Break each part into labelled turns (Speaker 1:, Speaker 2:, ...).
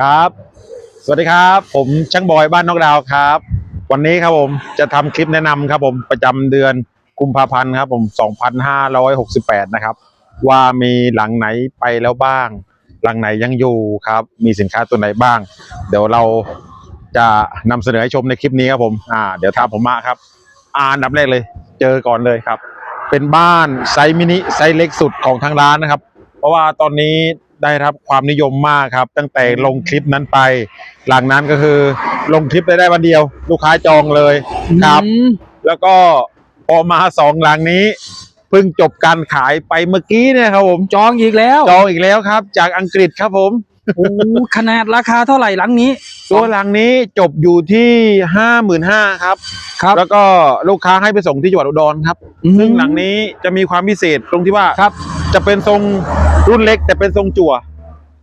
Speaker 1: ครับ สวัสดีครับ ผมช่างบอยบ้านนอกดาวครับ วันนี้ครับผมจะทำคลิปแนะนำครับผมประจำเดือนกุมภาพันธ์ครับผม 2568 นะครับ ว่ามีหลังไหนไปแล้วบ้าง หลังไหนยังอยู่ครับ มีสินค้าตัวไหนบ้าง เดี๋ยวเราจะนำเสนอให้ชมในคลิปนี้ครับผม อ่า เดี๋ยวตามผมมาครับ อ่าอันดับแรกเลย เจอก่อนเลยครับ เป็นบ้านไซส์มินิไซส์เล็กสุดของทางร้านนะครับ เพราะว่าตอนนี้ ได้รับความนิยมมากครับ ตั้งแต่ลงคลิปนั้นไป หลังนั้นก็คือลงคลิปได้ได้วันเดียว ลูกค้าจองเลยครับ
Speaker 2: อืม
Speaker 1: แล้วก็พอมาสองหลังนี้เพิ่งจบการขายไปเมื่อกี้เนี่ยครับผม
Speaker 2: จองอีกแล้ว
Speaker 1: จองอีกแล้วครับ จากอังกฤษครับผม
Speaker 2: โอ้ขนาดราคาเท่าไหร่หลังนี้
Speaker 1: ตัวหลังนี้จบอยู่ที่ห้าหมื่นห้าครับ
Speaker 2: ครับ
Speaker 1: แล้วก็ลูกค้าให้ไปส่งที่จังหวัดอุดรครับ
Speaker 2: อืม
Speaker 1: ซึ่งหลังนี้จะมีความพิเศษตรงที่ว่า
Speaker 2: ครับ
Speaker 1: จะเป็นทรงรุ่นเล็ก แต่เป็นทรงจั่ว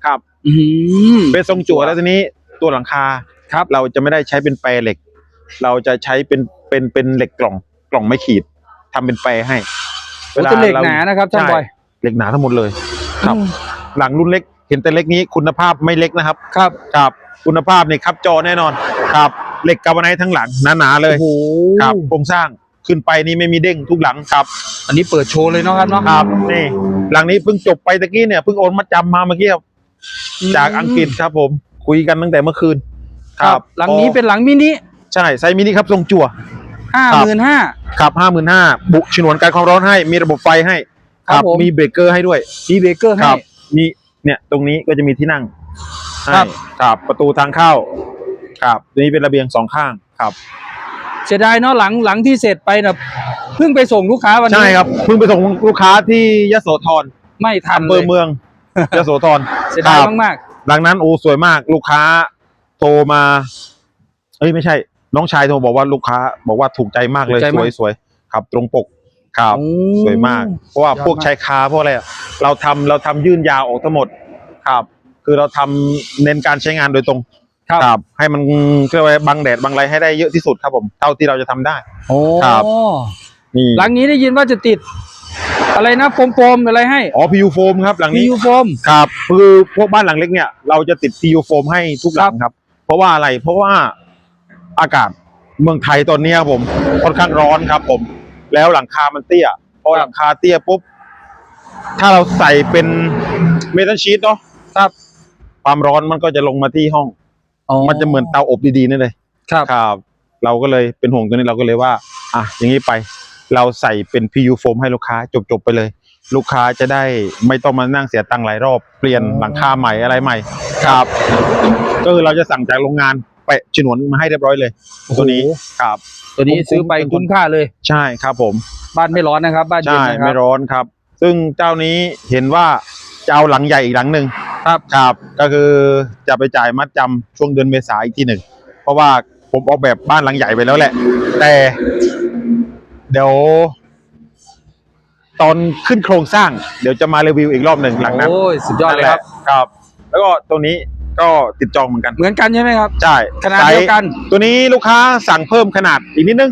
Speaker 1: ครับ
Speaker 2: อืม
Speaker 1: เป็นทรงจั่วแล้วทีนี้ตัวหลังคา
Speaker 2: ครับ
Speaker 1: เราจะไม่ได้ใช้เป็นแปรเหล็ก เราจะใช้เป็นเป็นเป็นเหล็กกล่องกล่องไม่ขีดทำเป็นแปรให้
Speaker 2: โอ้เป็นเหล็กหนานะครับท่าน
Speaker 1: ใช่
Speaker 2: บอย
Speaker 1: เหล็กหนาทั้งหมดเลย ครับ
Speaker 2: อืม
Speaker 1: หลังรุ่นเล็ก เห็นแต่เล็กนี้คุณภาพไม่เล็กนะครับ
Speaker 2: ครับ
Speaker 1: ครับคุณภาพนี่ครับจอแน่นอนครับเหล็กกาบาไนท์ทั้งหลังหนาๆเลย
Speaker 2: โอ้โห
Speaker 1: ครับโครงสร้างขึ้นไปนี่ไม่มีเด้งทุกหลังครับ
Speaker 2: อันนี้เปิดโชว์เลยเนาะครับเนาะ
Speaker 1: ครับนี่หลังนี้เพิ่งจบไปตะกี้เนี่ยเพิ่งโอนมาจำมาเมื่อกี้ครับจากอังกฤษครับผมคุยกันตั้งแต่เมื่อคืน
Speaker 2: ครับ หลังนี้เป็นหลังมินิ
Speaker 1: ใช่ไซส์มินิครับทรงจั่ว
Speaker 2: ห้า
Speaker 1: ครั
Speaker 2: ห
Speaker 1: บ
Speaker 2: มื่นห้า
Speaker 1: ครับห้าหมื่นห้าบุฉนวนการความร้อนให้มีระบบไฟให้
Speaker 2: ครับผม
Speaker 1: มีเบรกเกอร์ให้ด้วย
Speaker 2: มีเบรกเกอร์
Speaker 1: ค
Speaker 2: ให้
Speaker 1: รับมี เนี่ยตรงนี้ก็จะมีที่นั่งให้
Speaker 2: ครับ
Speaker 1: ครับประตูทางเข้าครับนี่เป็นระเบียงสองข้างครับ
Speaker 2: เสียดายเนาะหลังหลังที่เสร็จไปนะเพิ่งไปส่งลูกค้าวันนี้
Speaker 1: ใช่ครับเพิ่งไปส่งลูกค้าที่ยโสธร
Speaker 2: ไม่ทัน
Speaker 1: อำเภ
Speaker 2: เล
Speaker 1: อยเมือง ยโสธร
Speaker 2: เสียดาย
Speaker 1: ครับ
Speaker 2: มาก
Speaker 1: ดังนั้นโอ้สวยมากลูกค้าโทรมาเอ้ยไม่ใช่ น้องชายโทรบอกว่าลูกค้า บอกว่าถูกใจมากเลยสวยสวยครับ ตรงปกครับ
Speaker 2: โอ้
Speaker 1: สวยมาก เพราะว่า
Speaker 2: สุดยอด
Speaker 1: พวก
Speaker 2: มาก
Speaker 1: ชายคาพวกอะไรอะ เราทำเราทำยื่นยาวออกทั้งหมดครับ คือเราทำเน้นการใช้งานโดยตรง
Speaker 2: ครับ
Speaker 1: ให้มันเรียกว่าบังแดดบังไรให้ได้เยอะที่สุดครับผมเท่าที่เราจะทำได้
Speaker 2: ๆโอ้
Speaker 1: ครับนี่
Speaker 2: หลังนี้ได้ยินว่าจะติด อะไรนะโฟมโฟมๆอะไรให้
Speaker 1: อ๋อพิวโฟมครับหลัง
Speaker 2: มี
Speaker 1: นี้
Speaker 2: ยูโฟม
Speaker 1: ครับคือพวกบ้านหลังเล็กเนี่ยเราจะติดพิวโฟมให้ทุกหลังครับ เพราะว่าอะไรเพราะว่าอากาศเมืองไทยตอนนี้ครับผมค่อนข้างร้อนครับผม แล้วหลังคามันเตี้ยพอหลังคาเตี้ยปุ๊บ ถ้าเราใส่เป็นเมทัลชีตเนาะครับความร้อนมันก็จะลงมาที่ห้อง มันจะเหมือนเตาอบดีๆนั่นเลย
Speaker 2: ครับ
Speaker 1: ครับ เราก็เลยเป็นห่วงตัวนี้เราก็เลยว่า อะอย่างนี้ไป เราใส่เป็น PU โฟมให้ลูกค้าจบๆไปเลย ลูกค้าจะได้ไม่ต้องมานั่งเสียตังค์หลายรอบเปลี่ยนหลังคาใหม่อะไรใหม่ ครับ ก็คือเราจะสั่งจากโรงงานไปะฉนวนมาให้เรียบร้อยเลย ตัวนี้ครับ
Speaker 2: ตัวนี้
Speaker 1: คุ้มๆ
Speaker 2: ซื้อไป
Speaker 1: เป็น
Speaker 2: คุ้มค่าเลย
Speaker 1: ใช่ครับผม
Speaker 2: บ้านไม่ร้อนนะครับ บ้านเย็น
Speaker 1: ใช่
Speaker 2: นะค
Speaker 1: ไม่
Speaker 2: รับ
Speaker 1: ร้อนครับ ซึ่งเจ้านี้เห็นว่าจะเอาหลังใหญ่อีกหลังหนึ่งครับครับก็คือจะไปจ่ายมัดจำช่วงเดือนเมษาอีกทีหนึ่งเพราะว่าผมออกแบบบ้านหลังใหญ่ไปแล้วแหละ แต่ เดี๋ยว ตอนขึ้นโครงสร้าง เดี๋ยวจะมารีวิวอีกรอบหนึ่งหลังนั้น
Speaker 2: โอ้ยสุดยอดเลยครับ
Speaker 1: นั่นแหะครับ แล้วก็ตัวนี้ก็ติดจองเหมือนกัน
Speaker 2: เหมือนกันใช่ไหมครับ
Speaker 1: ใช่
Speaker 2: ขนาดเดียวกัน
Speaker 1: ไซส์ตัวนี้ลูกค้าสั่งเพิ่มขนาดอีกนิดนึง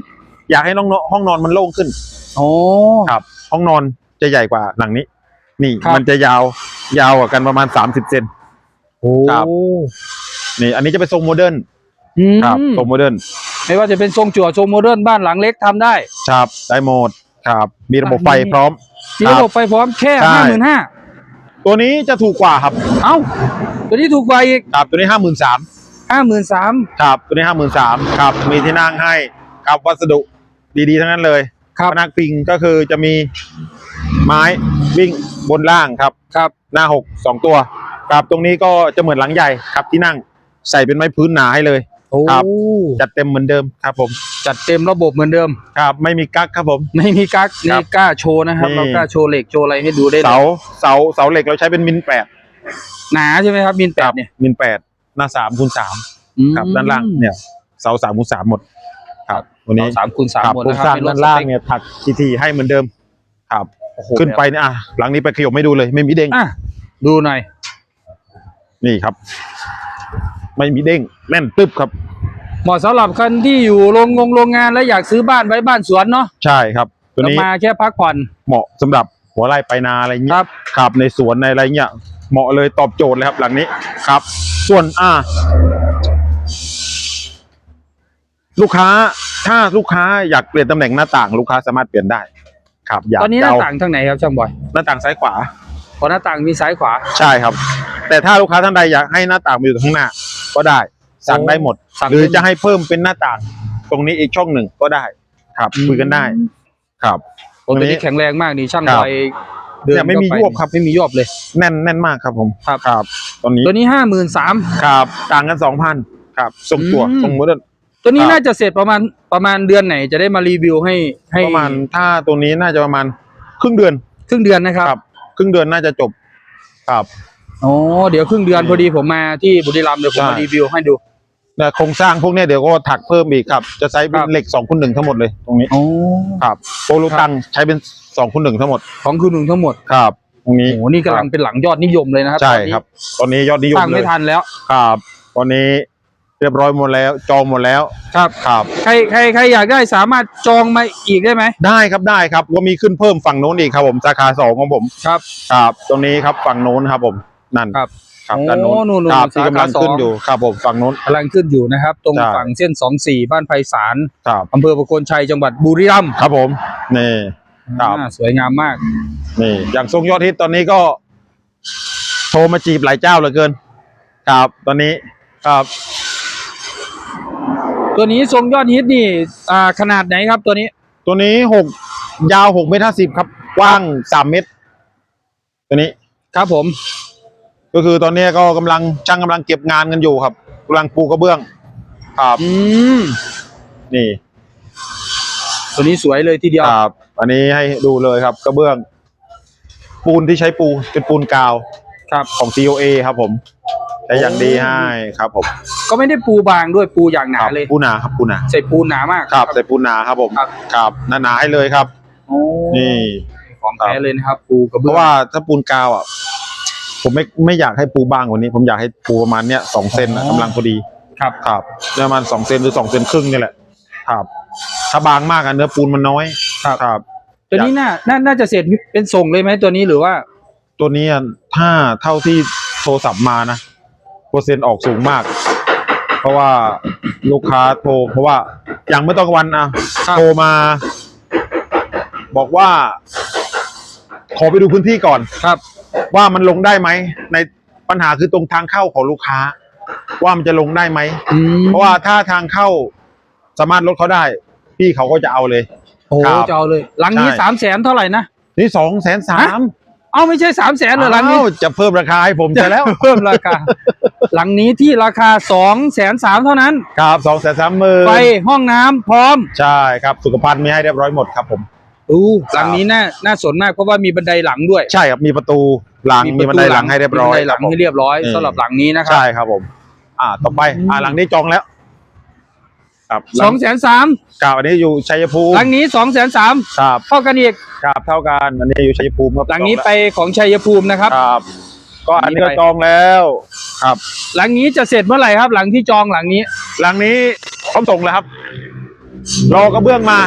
Speaker 1: อยากให้น้องห้องนอนมันโล่งขึ้น
Speaker 2: โอ้
Speaker 1: ครับ ห้องนอน จะใหญ่กว่าหลังนี้ นี่
Speaker 2: ครับ
Speaker 1: มันจะยาวยาวกว่ากันประมาณ30เซน
Speaker 2: โอ้
Speaker 1: ครับ นี่ อันนี้จะเป็นทรงโมเดิร์น
Speaker 2: อืม
Speaker 1: ครับทรงโมเดิร์น
Speaker 2: ไม่ว่าจะเป็นทรงจั่วทรงโมเดิร์นบ้านหลังเล็กทำได้
Speaker 1: ครับได้หมดครับ มีระบบไฟ
Speaker 2: อันนี้
Speaker 1: พร้อม
Speaker 2: มีระบบไฟพร้อมแค่
Speaker 1: ใช่
Speaker 2: ห้าหมื่นห้า
Speaker 1: ตัวนี้จะถูกกว่าครับ
Speaker 2: เอ้า ตัวนี้ถูกกว่าอีก
Speaker 1: ครับตัวนี้ห้าหมื่นสาม
Speaker 2: ห้าหมื่นสาม
Speaker 1: ครับตัวนี้ห้าหมื่นสามครับ มีที่นั่งให้ครับวัสดุดีๆทั้งนั้นเลย
Speaker 2: ครับ
Speaker 1: พนักพิงก็คือจะมี ไม้วิ่งบนล่างครับ
Speaker 2: ครับ
Speaker 1: หน้าหกสองตัวครับตรงนี้ก็จะเหมือนหลังใหญ่ครับที่นั่งใส่เป็นไม้พื้นหนาให้เลย
Speaker 2: โอ้
Speaker 1: ครับจัดเต็มเหมือนเดิมครับผม
Speaker 2: จัดเต็มระบบเหมือนเดิม
Speaker 1: ครับไม่มีกั๊กครับผม
Speaker 2: ไม่มีกั๊ก
Speaker 1: ครั
Speaker 2: นี่
Speaker 1: บ
Speaker 2: กล้าโชว์นะครับ
Speaker 1: นี่
Speaker 2: เรากล้าโชว์เหล็กโชว์อะไรให้ดูได้เลย
Speaker 1: เสาเสาเสาเหล็กเราใช้เป็นมินแปด
Speaker 2: หนาใช่ไหมครับมินแปดเนี่ย
Speaker 1: มินแปดหน้าสามคูณสาม
Speaker 2: อืม
Speaker 1: ครับด้านล่างเนี่ยเสาสามคูณสามหมดครับวันนี้
Speaker 2: สามคูณสาม
Speaker 1: ครับ
Speaker 2: หมด
Speaker 1: โครง
Speaker 2: นะครับ
Speaker 1: สร้าง
Speaker 2: เป็นรถ
Speaker 1: ด้านล่าง
Speaker 2: สปค
Speaker 1: เนี่ยถักทีทีให้เหมือนเดิมครับ
Speaker 2: โอ้โห
Speaker 1: ขึ้นไปเนี่ยอะหลังนี้ไปขยบไม่ดูเลย ไม่มีเด้ง
Speaker 2: อะดูหน่อย
Speaker 1: นี่ครับ ไม่มีเด้งแน่นตึ๊บครับ
Speaker 2: เหมาะสำหรับคนที่อยู่โรงงงโรงงานแล้วอยากซื้อบ้านไว้บ้านสวนเนาะ
Speaker 1: ใช่ครับ ตัว
Speaker 2: แล้ว
Speaker 1: นี้
Speaker 2: มาแค่พักผ่อน
Speaker 1: เหมาะสำหรับหัวไร่ไปนาอะไรเงี้
Speaker 2: ครั
Speaker 1: ย
Speaker 2: บ
Speaker 1: ครับในสวนในอะไรเงี้ยเหมาะเลยตอบโจทย์เลยครับ หลังนี้ครับ ส่วนอ่า ลูกค้าถ้าลูกค้าอยากเปลี่ยนตำแหน่งหน้าต่าง ลูกค้าสามารถเปลี่ยนได้ ครับอยาก
Speaker 2: ตอนนี้ห
Speaker 1: จะ
Speaker 2: น้า
Speaker 1: เอา
Speaker 2: ต่างทางไหนครับช่างบอย
Speaker 1: หน้าต่างซ้ายขวา
Speaker 2: พอหน้าต่างมีซ้ายขวา
Speaker 1: ใช่ครับ แต่ถ้าลูกค้าท่านใดอยากให้หน้าต่างมาอยู่ข้างหน้า ก็ได้ สั่งได้หมด
Speaker 2: สั่ง
Speaker 1: หรือ
Speaker 2: ได้หมด
Speaker 1: จะให้เพิ่มเป็นหน้าต่าง ตรงนี้อีกช่องหนึ่งก็ได้ ครับคุยกันได้ ครับ
Speaker 2: โอ้ตัว
Speaker 1: ตรงนี้
Speaker 2: นี้แข็งแรงมากนี่ช่าง
Speaker 1: ครับ
Speaker 2: บอยเดิน
Speaker 1: เนี่ยไม่มี
Speaker 2: เข้าป
Speaker 1: ยวบครับ
Speaker 2: ไม่มียวบเลย
Speaker 1: แน่นแน่นมากครับผม
Speaker 2: ครับ
Speaker 1: ครับตอนนี้
Speaker 2: ตัวนี้ห้าหมื่นสาม
Speaker 1: ครับต่างกันสองพันครับส่งตัว
Speaker 2: อืม
Speaker 1: ส่งมือ
Speaker 2: ตัวนี้
Speaker 1: ครับ
Speaker 2: น่าจะเสร็จประมาณประมาณเดือนไหนจะได้มารีวิวให้ให้
Speaker 1: ประมาณถ้าตัวนี้น่าจะประมาณครึ่งเดือน
Speaker 2: ครึ่งเดือนนะครับ
Speaker 1: ครับ ครึ่งเดือนน่าจะจบครับ
Speaker 2: อ๋อเดี๋ยวครึ่งเดือนพอดีผมมาที่บุรีรัมย์เดี๋ยวผมมา
Speaker 1: ใช่
Speaker 2: รีวิวให้ดู
Speaker 1: แต่โครงสร้างพวกเนี้ยเดี๋ยวก็ถักเพิ่มอีกครับ จะใช้เป็
Speaker 2: คนรับ
Speaker 1: เหล็กสองคูณหนึ่งทั้งหมดเลยตรงนี้
Speaker 2: อ๋อ
Speaker 1: ครับโปรลูตังใช้เป็นสองคูณหนึ่งทั้งหมด
Speaker 2: ของคุณหนึ่งทั้งหมด
Speaker 1: ครับ ตรงนี้
Speaker 2: โอ้โหนี่กำลังเป็นหลังยอดนิยมเลยนะครับ
Speaker 1: ใช่
Speaker 2: ตอนนี้
Speaker 1: ครับ ตอนนี้ยอดนิยม
Speaker 2: ตั้ง
Speaker 1: เล
Speaker 2: ไม่
Speaker 1: ย
Speaker 2: ทันแล้ว
Speaker 1: ครับ ตอนนี้ เรียบร้อยหมดแล้ว จองหมดแล้ว
Speaker 2: ครับ
Speaker 1: ครับ
Speaker 2: ใครใครใครอยากได้สามารถจองมาอีกได้ไหม
Speaker 1: ได้ครับได้ครับก็มีขึ้นเพิ่มฝั่งโน้นอีกครับผมสาขาสองของผม
Speaker 2: ครับ
Speaker 1: ครับ ตรงนี้ครับฝั่งโน้นครับผมนั่น
Speaker 2: ครับ
Speaker 1: ครับ
Speaker 2: โอ้
Speaker 1: ด้านโน้น
Speaker 2: นู่นๆ
Speaker 1: ครับ
Speaker 2: สาขา
Speaker 1: ที่กำลัง
Speaker 2: สอง
Speaker 1: ขึ้นอยู่ครับผมฝั่งโน้น
Speaker 2: กำลังขึ้นอยู่นะครับ ตรง
Speaker 1: ใช่
Speaker 2: ฝั่งเส้นสองสี่บ้านไผ่สาร
Speaker 1: ครับ
Speaker 2: อำเภอประโคนชัยจังหวัดบุรีรัมย์
Speaker 1: ครับผมนี่ครับ
Speaker 2: อ่าสวยงามมาก
Speaker 1: นี่อย่างทรงยอดฮิตตอนนี้ก็โทรมาจีบหลายเจ้าเหลือเกิน ครับตอนนี้ครับ
Speaker 2: ตัวนี้ทรงยอดฮิตนี่อ่าขนาดไหนครับตัวนี้
Speaker 1: ตัวนี้หกยาวหกเมตรห้าสิบครับ กว้างสามเมตร ตัวนี้
Speaker 2: ครับผม
Speaker 1: ก็คือตอนนี้ก็กำลังช่างกำลังเก็บงานกันอยู่ครับกำลังปูกระเบื้อง ครับ
Speaker 2: อืม
Speaker 1: นี่
Speaker 2: ตัวนี้สวยเลยทีเดียว
Speaker 1: ครับ อันนี้ให้ดูเลยครับกระเบื้อง ปูนที่ใช้ปูเป็นปูนกาว
Speaker 2: ครับ
Speaker 1: ของ COA ครับผมใช้อย่างดีให้ครับผม
Speaker 2: ก็ไม่ได้ปูบางด้วยปูอย่างหนา
Speaker 1: ครับ
Speaker 2: เลย
Speaker 1: ปูหนาครับปูหนา
Speaker 2: ใส่ปูหนามาก
Speaker 1: ครับใส่ปูหนาครับผม
Speaker 2: ครับ
Speaker 1: ครับหนาๆให้เลยครับ
Speaker 2: โอ้
Speaker 1: นี่
Speaker 2: ของแท้เลยนะครับ ปูกระ
Speaker 1: เพ
Speaker 2: เบื้อง
Speaker 1: ราะว่าถ้าปูนกาวอะ ผมไม่ไม่อยากให้ปูบางกว่านี้ ผมอยากให้ปูประมาณเนี้ยสองเซนนะกำลังพอดี
Speaker 2: ครับ
Speaker 1: ครับประมาณสองเซนหรือสองเซนครึ่งนี่แหละครับ ถ้าบางมากอะเนื้อปูนมันน้อย
Speaker 2: ครับ
Speaker 1: ครับ
Speaker 2: ตัวนี้น่าน่าน่าจะเสร็จเป็นส่งเลยไหมตัวนี้หรือว่า
Speaker 1: ตัวนี้อะถ้าเท่าที่โทรศัพท์มานะ เปอร์เซ็นต์ออกสูงมาก เพราะว่าลูกค้าโทร เพราะว่าอย่างเมื่อตอนกลางวันอะ
Speaker 2: ครับ
Speaker 1: โทรมา บอกว่า ขอไปดูพื้นที่ก่อน
Speaker 2: ครับ
Speaker 1: ว่ามันลงได้ไหมในปัญหาคือตรงทางเข้าของลูกค้า ว่ามันจะลงได้ไหม
Speaker 2: อืม
Speaker 1: เพราะว่าถ้าทางเข้าสามารถลดเขาได้ พี่เขาก็จะเอาเลย
Speaker 2: โอ้โห
Speaker 1: ครับ
Speaker 2: จะเอาเลย หลังนี้
Speaker 1: ใช่
Speaker 2: สามแสนเท่าไหร่นะ
Speaker 1: นี่สองแสนสาม
Speaker 2: เอ้าไม่ใช่สามแสนเหรอหลังนี้
Speaker 1: จะเพิ่มราคาให้ผมจะแล้ว
Speaker 2: เพิ่มราคา หลังนี้ที่ราคาสองแสนสามเท่านั้น
Speaker 1: ครับสองแสนสามหมื่น
Speaker 2: ไฟห้องน้ำพร้อม
Speaker 1: ใช่ครับสุขภัณฑ์มีให้เรียบร้อยหมดครับผม
Speaker 2: อู้หลังนี้น่าน่าสนมากเพราะว่ามีบันไดหลังด้วย
Speaker 1: ใช่ครับมีประตูหลังมีบันไดหลังให้เรียบร้อย
Speaker 2: มีบันไดหลัง
Speaker 1: คบผม
Speaker 2: ให้เรียบร้อย
Speaker 1: อืม
Speaker 2: สำหรับหลังนี้นะครั
Speaker 1: ใช่ครับผม อ่า ต่อไปอ่าหลังนี้จองแล้ว ครับห
Speaker 2: ส
Speaker 1: ลั
Speaker 2: องแสนสาม
Speaker 1: ครับอันนี้อยู่ชัยภูมิ
Speaker 2: หลังนี้สองแสนสาม
Speaker 1: ครับ
Speaker 2: เท่ากันอีก
Speaker 1: ครับเท่ากันอันนี้อยู่ชัยภูมิครับ
Speaker 2: หลังนี้
Speaker 1: จอ
Speaker 2: ไปของชัยภูมินะครับ
Speaker 1: ครับ ก็อันนี้
Speaker 2: หลั
Speaker 1: ก็
Speaker 2: งนี้ไป
Speaker 1: จองแล้วครับ
Speaker 2: หลังนี้จะเสร็จเมื่อไหร่ครับ หลังที่จองหลังนี้
Speaker 1: หลังนี้พร้อมส่งแล้วครับ รอกระเบื้องมา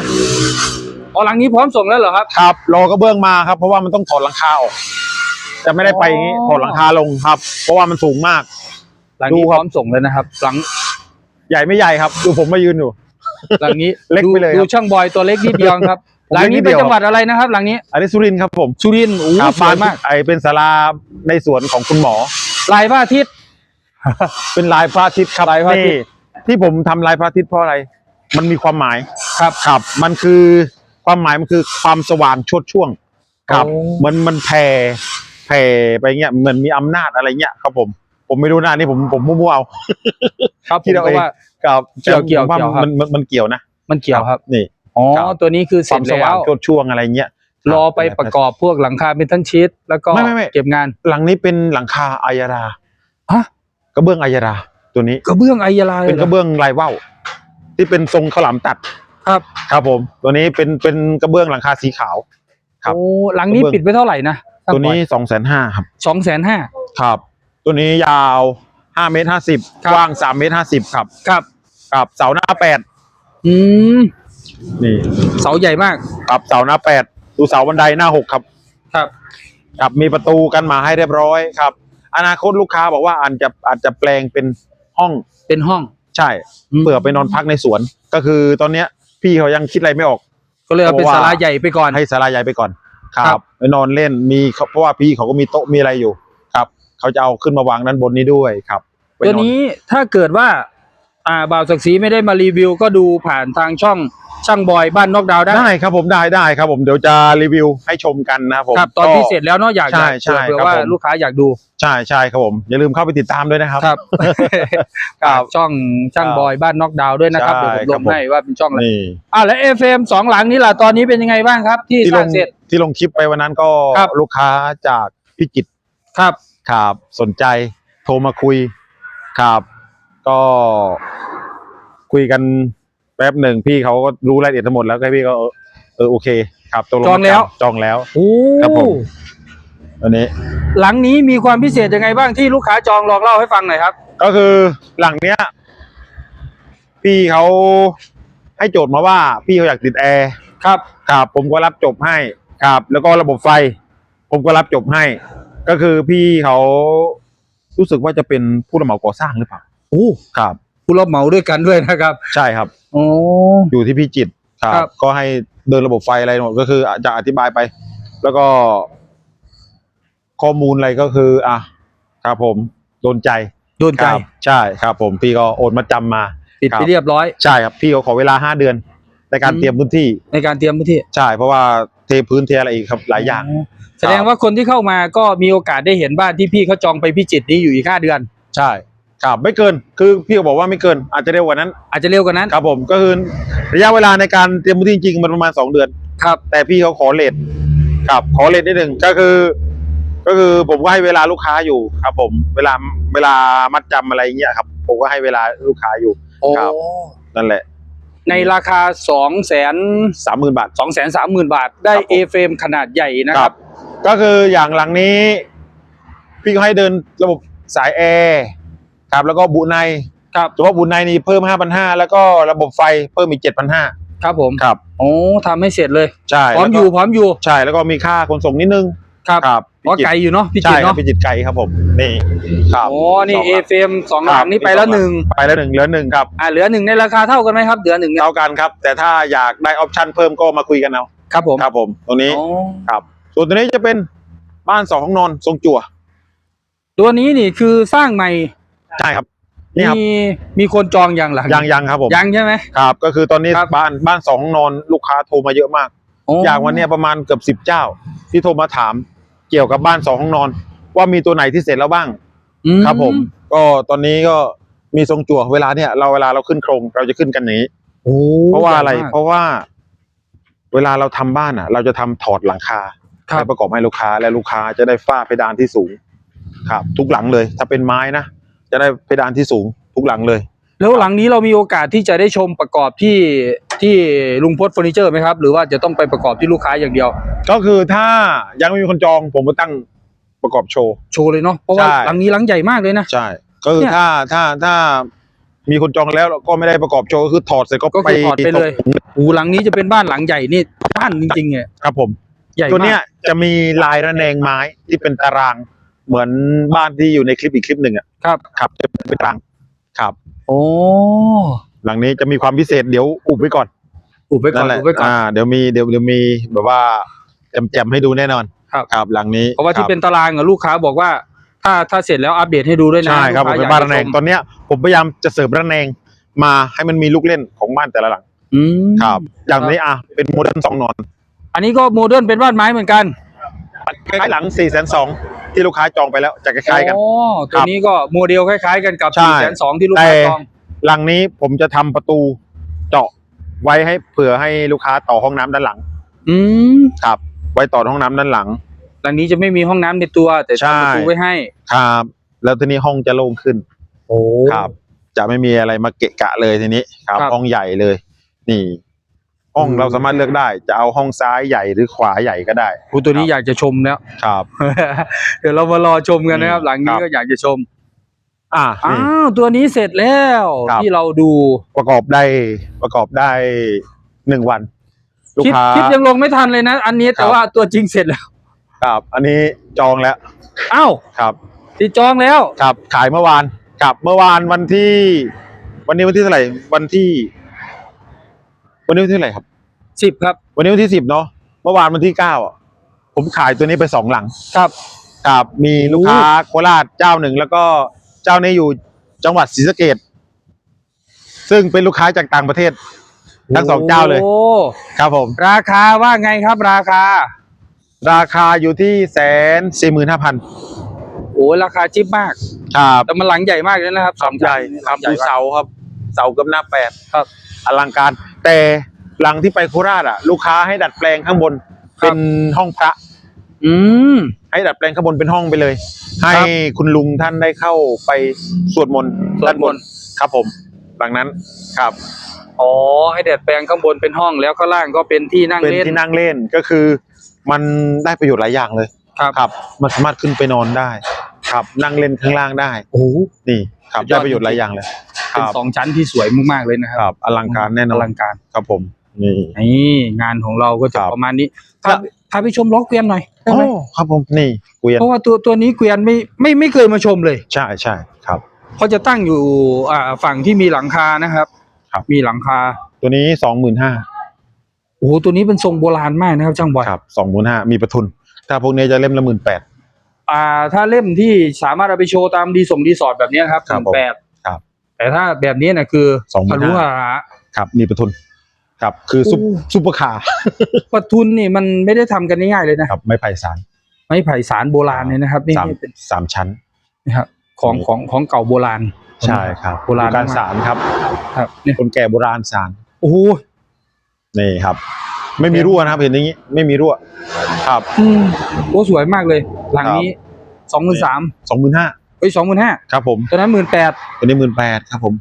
Speaker 2: อ๋อหลังนี้พร้อมส่งแล้วเหรอครับ
Speaker 1: ครับ รอกระเบื้องมาครับ เพราะว่ามันต้องถอดหลังคาออกจะไม่ได้ไปอย่างนี้
Speaker 2: อ๋อ
Speaker 1: ถอดหลังคาลงครับ เพราะว่ามันสูงมาก
Speaker 2: หลังนี้
Speaker 1: ดู
Speaker 2: พ
Speaker 1: ครับ
Speaker 2: ร้อมส่งแล้วนะครับ หลัง
Speaker 1: ใหญ่ไม่ใหญ่ครับ ดูผมมายืนอยู่
Speaker 2: หลังนี้
Speaker 1: เล็ก
Speaker 2: ดู
Speaker 1: ไปเลยครับ
Speaker 2: ดูช่างบอยตัวเล็กนิดเดียวครับ
Speaker 1: ผม
Speaker 2: หลังนี้
Speaker 1: เล็กนิด
Speaker 2: เป็น
Speaker 1: เดียว
Speaker 2: จังหวัดอะไรนะครับ หลังนี้
Speaker 1: อันนี้สุรินทร์ครับผม
Speaker 2: สุรินทร์โอ้โห
Speaker 1: ครับ
Speaker 2: สวยมาก
Speaker 1: ไอเป็นศาลาในสวนของคุณหมอ
Speaker 2: ลายพระอาทิตย์
Speaker 1: เป็นลายพระอาทิตย์ครับ
Speaker 2: ลายพระอาทิตย์
Speaker 1: นี่ที่ผมทำลายพระอาทิตย์เพราะอะไร มันมีความหมาย
Speaker 2: ครับ
Speaker 1: ครับ มันคือความหมายมันคือความสว่างชดช่วง ครับ
Speaker 2: โอ้
Speaker 1: มันมันแผ่แผ่ไปเงี้ยเหมือนมีอำนาจอะไรเงี้ยครับผม ผมไม่รู้นะนี่ผมผมมั่วๆเอา
Speaker 2: ครับผ
Speaker 1: ที่
Speaker 2: ม
Speaker 1: เรา
Speaker 2: ก็
Speaker 1: เอง
Speaker 2: ว่า
Speaker 1: ครับ
Speaker 2: เกี่ยวเกี่ยว
Speaker 1: ผมา
Speaker 2: เกี่ยวครับ
Speaker 1: มันมันมันเกี่ยวนะ
Speaker 2: มันเกี่ยวครับ
Speaker 1: นี่
Speaker 2: อ๋อ
Speaker 1: ครับ
Speaker 2: ตัวนี้คือ
Speaker 1: ค
Speaker 2: เสร็
Speaker 1: วา
Speaker 2: จ
Speaker 1: มส
Speaker 2: แล้
Speaker 1: ว่าง
Speaker 2: ว
Speaker 1: ชดช่วงอะไรเงี้ย
Speaker 2: รอไปประกอบพวกหลังคาเป็นทั้งชีตแล้วก็
Speaker 1: ไม่ไม่ไม่
Speaker 2: เก็บงาน
Speaker 1: หลังนี้เป็นหลังคาอายารา
Speaker 2: ฮะ
Speaker 1: กระเบื้องอายารา ตัวนี้
Speaker 2: กระเบื้องไอยาลา
Speaker 1: เป็นกระเบื้องลายว่าวที่เป็นทรงข้าวหลามตัด
Speaker 2: ครับ
Speaker 1: ครับผม ตัวนี้เป็นเป็นกระเบื้องหลังคาสีขาว ครับ
Speaker 2: โอ้หลังนี้
Speaker 1: กระเบื้อง
Speaker 2: ปิดไปเท่าไหร่นะ
Speaker 1: ตัวนี้สองแสนห้าครับ
Speaker 2: สองแสนห้า
Speaker 1: ครับ ตัวนี้ยาวห้าเมตรห้าสิบ
Speaker 2: ครับ
Speaker 1: กว้างสามเมตรห้าสิบครับ
Speaker 2: ครับ
Speaker 1: ครับเสาหน้าแปด
Speaker 2: อืม
Speaker 1: นี่
Speaker 2: เสาใหญ่มาก
Speaker 1: ครับเสาหน้าแปดดูเสาบันไดหน้าหกครับ
Speaker 2: ครับ
Speaker 1: ครับมีประตูกันหมาให้เรียบร้อยครับ อนาคตลูกค้าบอกว่าอาจจะอาจจะแปลงเป็นห้อง
Speaker 2: เป็นห้อง
Speaker 1: ใช่เผื่อไปนอนพักในสวน ก็คือตอนเนี้ย พี่เขายังคิดอะไรไม่ออก
Speaker 2: ก็เลยเอาเป็น
Speaker 1: เพราะว่า
Speaker 2: ศาลาใหญ่ไปก่อน
Speaker 1: ให้สาราใหญ่ไปก่อน ค
Speaker 2: ครั
Speaker 1: รับบ ไปนอนเล่นมีเขาเพราะว่าพี่เขาก็มีโต๊ะมีอะไรอยู่ ครับเขาจะเอาขึ้นมาวางด้านบนนี้ด้วยครับไป
Speaker 2: ตัวน
Speaker 1: อน
Speaker 2: นี้ถ้าเกิดว่า อ่าบ่าวศักดิ์ศรีไม่ได้มารีวิว ก็ดูผ่านทางช่อง ช่างบอยบ้านนอกดาวน์ได้
Speaker 1: ได้ครับผมได้ได้ครับผมเดี๋ยวจะรีวิวให้ชมกันนะครับผม
Speaker 2: ครับตอน
Speaker 1: ก็
Speaker 2: ที่เสร็จแล้วเนาะอยาก
Speaker 1: ใช่ใช่
Speaker 2: เผื่อ
Speaker 1: ครับ
Speaker 2: ว่า
Speaker 1: ผม
Speaker 2: ลูกค้าอยากดู
Speaker 1: ใช่ใช่ครับผมอย่าลืมเข้าไปติดตามด้วยนะครับ
Speaker 2: ครับ
Speaker 1: ครับ
Speaker 2: ช่องช่างบอยบ้านนอกดาวน์ด้วยนะครับ
Speaker 1: ใช่
Speaker 2: เดี๋ยวผมล
Speaker 1: ครับ
Speaker 2: ง
Speaker 1: ผม
Speaker 2: ให้ว่าเป็นช่องอะไร
Speaker 1: นี่
Speaker 2: อ่าแล้วเอฟเอ็มสองหลังนี้ล่ะตอนนี้เป็นยังไงบ้างครับ ที่
Speaker 1: ที่
Speaker 2: ส
Speaker 1: ล
Speaker 2: ร้างงเสร็จ
Speaker 1: ที่ลงคลิปไปวันนั้นก็
Speaker 2: ครับ
Speaker 1: ลูกค้าจากพิจิตร
Speaker 2: ครับ
Speaker 1: ครับสนใจโทรมาคุยครับก็คุยกัน แป๊บหนึ่งพี่เขาก็รู้รายละเอียดทั้งหมดแล้วก็พี่ก็เออเออโอเค ครับตกล
Speaker 2: จองแล้ว
Speaker 1: จองแล้ว
Speaker 2: โอ้
Speaker 1: ครับผม อันนี้
Speaker 2: หลังนี้มีความพิเศษยังไงบ้างที่ลูกค้าจองลองเล่าให้ฟังหน่อยครับ
Speaker 1: ก็คือหลังเนี้ย พี่เขาให้โจทย์มาว่าพี่เขาอยากติดแอร์
Speaker 2: ครับ
Speaker 1: ครับ ผมก็รับจบให้ครับ แล้วก็ระบบไฟ ผมก็รับจบให้ ก็คือพี่เขารู้สึกว่าจะเป็นผู้รับเหมาก่อสร้างหรือเปล่า
Speaker 2: โอ้
Speaker 1: ครับ
Speaker 2: ผู้รับเหมาด้วยกันด้วยนะครับ
Speaker 1: ใช่ครับ
Speaker 2: โอ้
Speaker 1: อยู่ที่พิจิตรครั
Speaker 2: ครับบ
Speaker 1: ก็ให้เดินระบบไฟอะไรหมดก็คือจะอธิบายไป แล้วก็ ข้อมูลอะไรก็คือ อะครับผมโดนใจ
Speaker 2: โดน
Speaker 1: ค
Speaker 2: ใจ
Speaker 1: รับใช่ครับ ผมพี่ก็โอนมาจำมา
Speaker 2: ปิด
Speaker 1: ครั
Speaker 2: ไป
Speaker 1: บ
Speaker 2: เรียบร้อย
Speaker 1: ใช่ครับพี่เขาขอเวลาห้าเดือน ในการ
Speaker 2: อืม
Speaker 1: เตรียมพื้นที่
Speaker 2: ในการเตรียมพื้นที่
Speaker 1: ใช่ เพราะว่าเทพื้นเทอะไรอีกครับ หลายอย่าง
Speaker 2: แสดงว่าคนที่เข้ามาก็มีโอกาสได้เห็นบ้านที่พี่เขาจองไปพิจิตรนี้อยู่อีกห้าเดือน
Speaker 1: ใช่ ครับไม่เกินคือพี่ก็บอกว่าไม่เกิน อาจจะเร็วกว่านั้น
Speaker 2: อาจจะเร็วกว่านั้น
Speaker 1: ครับผมก็คือระยะเวลาในการเตรียมพื้นที่จริงๆมันประมาณสองเดือน
Speaker 2: ครับ
Speaker 1: แต่พี่เขาขอเลทครับขอเลทนิดหนึ่งก็คือ ก็คือผมก็ให้เวลาลูกค้าอยู่ครับ ผมเวลาเวลามัดจำอะไรเงี้ยครับ ผมก็ให้เวลาลูกค้าอยู่
Speaker 2: โอ้
Speaker 1: ครับ นั่นแหละ
Speaker 2: ในราคาสองแสน
Speaker 1: สามหมื่นบาท
Speaker 2: สองแสนสามหมื่นบาทได้
Speaker 1: ครับผม
Speaker 2: เอเฟรมขนาดใหญ่นะครับ
Speaker 1: ก็คืออย่างหลังนี้ พี่ก็ให้เดินระบบสายแอร์ ครับแล้วก็บุใน
Speaker 2: ครับ
Speaker 1: เฉพาะบุในนี่เพิ่มห้าพันห้าแล้วก็ระบบไฟเพิ่มอีกเจ็ดพันห้า
Speaker 2: ครับผม
Speaker 1: ครับ
Speaker 2: โอ้ทำให้เสร็จเลย
Speaker 1: ใช่
Speaker 2: พร้อม
Speaker 1: แล้วก็
Speaker 2: อยู่พร้อมอยู่
Speaker 1: ใช่แล้วก็มีค่าขนส่งนิดนึง
Speaker 2: ครับ
Speaker 1: ครับ
Speaker 2: เพราะไกลอยู่เนาะพิจิ
Speaker 1: ใช่
Speaker 2: ตร
Speaker 1: ครับ
Speaker 2: เนาะ
Speaker 1: พิจิตรไกลครับผมนี่ครับ
Speaker 2: โอ้นี่
Speaker 1: สง
Speaker 2: เอ
Speaker 1: หลัง
Speaker 2: เฟรมสองหลังนี้ไปแล้วหนึ่ง
Speaker 1: ไปแล้วหนึ่งเหลือหนึ่งครับ
Speaker 2: อ่าเหลือหนึ่งในราคาเท่ากันไหมครับเหลือหนึ่งเนี่ย
Speaker 1: เท่ากันครับ แต่ถ้าอยากได้ออปชั่นเพิ่มก็มาคุยกันเอา
Speaker 2: ครับผม
Speaker 1: ครับผมตรงนี้
Speaker 2: โอ้
Speaker 1: ครับ ส่วนตัวนี้จะเป็นบ้านสองห้องนอนทรงจั่ว
Speaker 2: ตัวนี้นี่คือสร้างใหม่
Speaker 1: ใช่ครับนี่ครับ
Speaker 2: มีมีคนจองอย่างหลัง
Speaker 1: ยังยังครับผม
Speaker 2: ยังใช่ไหม
Speaker 1: ครับ ก็คือตอนนี้
Speaker 2: ครับ
Speaker 1: บ้านบ้านสองห้องนอนลูกค้าโทรมาเยอะมาก
Speaker 2: โอ้
Speaker 1: อย่างวันเนี้ยประมาณเกือบสิบเจ้า ที่โทรมาถามเกี่ยวกับบ้านสองห้องนอน ว่ามีตัวไหนที่เสร็จแล้วบ้าง
Speaker 2: อื
Speaker 1: ครับผม ก็ตอนนี้ก็มีทรงจั่วเวลาเนี่ยเราเวลาเราขึ้นโครงเราจะขึ้นกันอย่างนี้
Speaker 2: โอ้
Speaker 1: เพราะว่าอะไร
Speaker 2: ใหญ่มก
Speaker 1: เพราะว่า เวลาเราทำบ้านอะ เราจะทำถอดหลังคา
Speaker 2: ครับ
Speaker 1: ไปประกอบให้ลูกค้าและลูกค้าจะได้ฝ้าเพดานที่สูง ครับ ทุกหลังเลย ถ้าเป็นไม้นะ จะได้เพดานที่สูงทุกหลังเลย
Speaker 2: แล้วหลังนี้เรามีโอกาสที่จะได้ชมประกอบที่ที่ลุงพจน์เฟอร์นิเจอร์ไหมครับ หรือว่าจะต้องไปประกอบที่ลูกค้าอย่างเดียว
Speaker 1: ก็คือถ้ายังไม่มีคนจองผมก็ตั้งประกอบโชว์
Speaker 2: โชว์เลยเนาะเพราะว่า
Speaker 1: ใช่
Speaker 2: หลังนี้หลังใหญ่มากเลยนะ
Speaker 1: ใช่ ก็คือ
Speaker 2: เนี่ย
Speaker 1: ถ้าถ้าถ้ามีคนจองแล้วก็ไม่ได้ประกอบโชว์ก็คือถอดเสร็จก็
Speaker 2: ก็
Speaker 1: ไป
Speaker 2: คือถอดไปเลย โอ้หลังนี้จะเป็นบ้านหลังใหญ่นี่บ้านจริงๆเนี่ย
Speaker 1: ครับผม
Speaker 2: ใหญ่
Speaker 1: ตัว
Speaker 2: มา
Speaker 1: เนี้ย
Speaker 2: ก
Speaker 1: จะมีลายระแนงไม้ที่เป็นตาราง เหมือนบ้านที่อยู่ในคลิปอีกคลิปหนึ่งอะ
Speaker 2: ครับ
Speaker 1: ครับจะเป็นตารางครับ
Speaker 2: โอ้
Speaker 1: หลังนี้จะมีความพิเศษเดี๋ยวอุบไว้ก่อน
Speaker 2: อุบไว้ก่อ
Speaker 1: นั่
Speaker 2: น
Speaker 1: นแหละ
Speaker 2: อุบไว้ก่อน
Speaker 1: อ่าเดี๋ยวมีเดี๋ยวเดี๋ยวมีแบบว่าแจมๆให้ดูแน่นอน
Speaker 2: ครับ
Speaker 1: ครับหลังนี้
Speaker 2: เพราะว่าที่
Speaker 1: คบ
Speaker 2: เป็นตารางอะลูกค้าบอกว่า ถ้าถ้าเสร็จแล้วอัปเดตให้ดูด้วยนะ
Speaker 1: ใช่ครับผม
Speaker 2: ลูก
Speaker 1: เป็น
Speaker 2: ค้
Speaker 1: บ้าน
Speaker 2: อย
Speaker 1: ระ
Speaker 2: ก
Speaker 1: แน
Speaker 2: จ
Speaker 1: ง
Speaker 2: ชม
Speaker 1: ตอนเนี้ยผมพยายามจะเสริมระแนงมาให้มันมีลูกเล่นของบ้านแต่ละหลัง
Speaker 2: อืม
Speaker 1: ครับ อย่างนี้อะเป็นโมเดิร์นสองนอน
Speaker 2: อันนี้ก็โมเดิร์นเป็นบ้านไม้เหมือนกัน
Speaker 1: คล้ายๆหลัง4ี่แสนสองที่ลูกค้าจองไปแล้วจะคล้ายๆกัน
Speaker 2: อ๋อตัวนี้ก็โมเดลคล้าย ๆ กันกับ
Speaker 1: ใช่
Speaker 2: 4แสนสองที่ลูกค้า
Speaker 1: แต่
Speaker 2: จอง
Speaker 1: หลังนี้ผมจะทำประตูเจาะไว้ให้เผื่อให้ลูกค้าต่อห้องน้ำด้านหลัง
Speaker 2: อืม
Speaker 1: ครับ ไว้ต่อห้องน้ำด้านหลัง
Speaker 2: หลังนี้จะไม่มีห้องน้ำในตัว แต่
Speaker 1: ใช่
Speaker 2: ทำประตูไว้ให้
Speaker 1: ครับ แล้วทีนี้ห้องจะโล่งขึ้น
Speaker 2: โอ้
Speaker 1: ครับ จะไม่มีอะไรมาเกะกะเลยทีนี้ครับ
Speaker 2: ครับ
Speaker 1: ห้องใหญ่เลย นี่ ห้อง
Speaker 2: อืม
Speaker 1: เราสามารถเลือกได้ จะเอาห้องซ้ายใหญ่หรือขวาใหญ่ก็ได้
Speaker 2: โหตัวนี้อยากจะชมแล้ว
Speaker 1: ครับ
Speaker 2: เดี๋ยวเรามารอชมกันนะครับ
Speaker 1: อืม
Speaker 2: หลังนี้
Speaker 1: ครับ
Speaker 2: ก็อยากจะชม
Speaker 1: อ่า
Speaker 2: อ้า
Speaker 1: นี่
Speaker 2: วตัวนี้เสร็จแล้ว
Speaker 1: ครับ
Speaker 2: ที่เราดู
Speaker 1: ประกอบได้ประกอบได้หนึ่งวัน ลูก
Speaker 2: คลิป
Speaker 1: ค้า
Speaker 2: คลิปยังลงไม่ทันเลยนะ อันนี้
Speaker 1: ครั
Speaker 2: แต่
Speaker 1: บ
Speaker 2: ว่าตัวจริงเสร็จแล้ว
Speaker 1: ครับ อันนี้จองแล้ว
Speaker 2: อ้าว
Speaker 1: ครับ
Speaker 2: ติดจองแล้ว
Speaker 1: ครับขายเมื่อวานครับเมื่อวานวันที่ วันนี้วันที่เท่าไหร่วันที่ วันนี้วันที่เท่าไหร่ครับ
Speaker 2: สิบครับ
Speaker 1: วันนี้วันที่สิบเนาะเมื่อวานวันที่เก้าอะผมขายตัวนี้ไปสองหลัง
Speaker 2: ครับ
Speaker 1: ครับมีลูกค้าโคราชเจ้าหนึ่งแล้วก็เจ้านี้อยู่จังหวัดศรีสะเกดซึ่งเป็นลูกค้าจากต่างประเทศ ทั้งสองเจ้าเลย
Speaker 2: โอ้
Speaker 1: ครับผม
Speaker 2: ราคาว่าไงครับราคา
Speaker 1: ราคาอยู่ที่แสนสี่หมื่นห้าพัน
Speaker 2: โอ้ราคาจิ๊บมาก
Speaker 1: ครับ
Speaker 2: แต่มันหลังใหญ่มากเลยนะครับสอง
Speaker 1: ใหญ่
Speaker 2: ชั้น
Speaker 1: ครับ
Speaker 2: หลัง
Speaker 1: ดู
Speaker 2: ใหญ่มาก
Speaker 1: เสาครับ เสากับหน้าแปด
Speaker 2: ครับ
Speaker 1: อลังการ แต่หลังที่ไปโคราชอะ ลูกค้าให้ดัดแปลงข้างบน
Speaker 2: ครับ
Speaker 1: เป็นห้องพระ
Speaker 2: อืม
Speaker 1: ให้ดัดแปลงข้างบนเป็นห้องไปเลย ให้
Speaker 2: ครับ
Speaker 1: คุณลุงท่านได้เข้าไปสวดมนต์
Speaker 2: สวดมนต์
Speaker 1: ด้านบนครับผม หลังนั้นครับ
Speaker 2: อ๋อ ให้แดดแปลงข้างบนเป็นห้องแล้วข้างล่างก็เป็นที่นั่ง
Speaker 1: เป็น
Speaker 2: เล่น
Speaker 1: ที่นั่งเล่นก็คือ มันได้ประโยชน์หลายอย่างเลย
Speaker 2: ครับ
Speaker 1: ครับมันสามารถขึ้นไปนอนได้ ครับ นั่งเล่นข้างล่างได้
Speaker 2: โอ้โห
Speaker 1: นี่ครับ
Speaker 2: สุดยอ
Speaker 1: ได้
Speaker 2: ด
Speaker 1: ประโยชน์หลายอย่างเลยค
Speaker 2: เป็น
Speaker 1: รับ
Speaker 2: สองชั้นที่สวยมากๆเลยนะค
Speaker 1: ครับรับอลังการแน่น
Speaker 2: อ
Speaker 1: อน
Speaker 2: ลังการ
Speaker 1: ครับผมนี่
Speaker 2: นี่งานของเราก็จะ
Speaker 1: ครับ
Speaker 2: ประมาณนี้พา
Speaker 1: ครับ
Speaker 2: พาไปชมล้อเกวียนหน่อยได้ไหม
Speaker 1: โอ้ครับผมนี่เกวียน
Speaker 2: เพราะว่าตัวตัวนี้เกวียนไม่ไม่ไม่เคยมาชมเลย
Speaker 1: ใช่ใช่ครับ
Speaker 2: เขาจะตั้งอยู่อ่าฝั่งที่มีหลังคานะครับ
Speaker 1: ครับ
Speaker 2: มีหลังคา
Speaker 1: ตัวนี้สองหมื่นห้า
Speaker 2: โอ้โหตัวนี้เป็นทรงโบราณมากนะครับช่างบอย
Speaker 1: ครับสองหมื่นห้ามีประทุน ถ้าพวกนี้จะเล่มละหมื่นแปด
Speaker 2: อ่าถ้าเล่มที่สามารถเอาไปโชว์ตามดีส่งดีสอร์ทแบบนี้นะครับ
Speaker 1: ครับ
Speaker 2: แปด
Speaker 1: ครับ
Speaker 2: แต่ถ้าแบบนี้นะคือ
Speaker 1: 25,000
Speaker 2: ทะลุหา
Speaker 1: ครับมีประทุนครับคือซุป
Speaker 2: โอ้
Speaker 1: ซุปเปอร์คาร์
Speaker 2: ปะทุนนี่มันไม่ได้ทำกันง่ายๆเลยนะครับ
Speaker 1: ไม้ไผ่สาร
Speaker 2: ไม้ไผ่สารโบราณเนี่ยนะครับนี่
Speaker 1: สาม
Speaker 2: นี่เป็น
Speaker 1: สามชั้น
Speaker 2: นะครับของ
Speaker 1: นี่
Speaker 2: ของของเก่าโบราณ
Speaker 1: ใช่ครับ
Speaker 2: โบราณ
Speaker 1: การ
Speaker 2: มาก
Speaker 1: สารครับ
Speaker 2: ครับเนี่ย
Speaker 1: คนแก่โบราณสาร
Speaker 2: โอ้โห
Speaker 1: นี่ครับ ไม่มีรั่วนะครับเห็นอย่างนี้ ไม่มีรั่ว ครับ
Speaker 2: อืมโอ้สวยมากเลย หลังนี้สองหมื่นสาม
Speaker 1: สองหมื่นห้า
Speaker 2: เอ้ยสองหมื่นห้า
Speaker 1: ครับผม
Speaker 2: ตัวนั้นหมื่นแปด
Speaker 1: ตัวนี้หมื่นแปดครับผม